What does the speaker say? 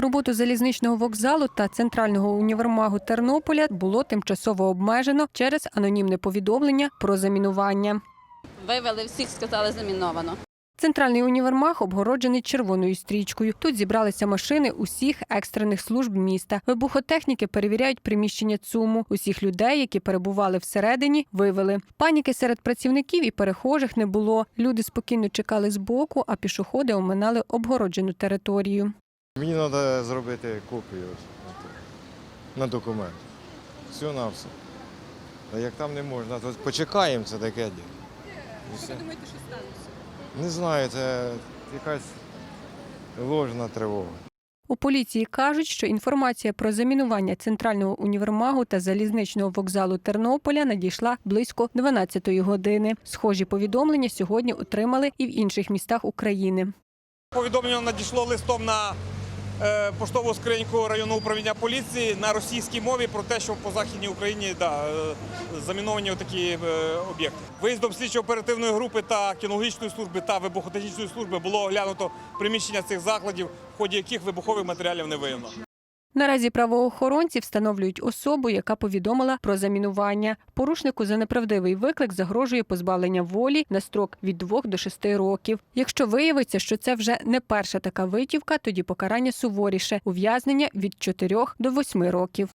Роботу залізничного вокзалу та центрального універмагу Тернополя було тимчасово обмежено через анонімне повідомлення про замінування. Вивели всіх, сказали, заміновано. Центральний універмаг обгороджений червоною стрічкою. Тут зібралися машини усіх екстрених служб міста. Вибухотехніки перевіряють приміщення ЦУМу. Усіх людей, які перебували всередині, вивели. Паніки серед працівників і перехожих не було. Люди спокійно чекали збоку, а пішоходи оминали обгороджену територію. Мені треба зробити копію на документ. Все на все. А як там не можна, то почекаємо, це таке діло. Все. думаєте, що сталося? Не знаю, це якась ложна тривога. У поліції кажуть, що інформація про замінування центрального універмагу та залізничного вокзалу Тернополя надійшла близько 12-ї години. Схожі повідомлення сьогодні отримали і в інших містах України. Повідомлення надійшло листом на поштову скриньку районного управління поліції на російській мові про те, що по західній Україні да, е, заміновані такі е, об'єкти. Виїздом слідчо-оперативної групи та кінологічної служби та вибухотехнічної служби було оглянуто приміщення цих закладів, в ході яких вибухових матеріалів не виявлено. Наразі правоохоронці встановлюють особу, яка повідомила про замінування. Порушнику за неправдивий виклик загрожує позбавлення волі на строк від 2 до 6 років. Якщо виявиться, що це вже не перша така витівка, тоді покарання суворіше ув'язнення від 4 до 8 років.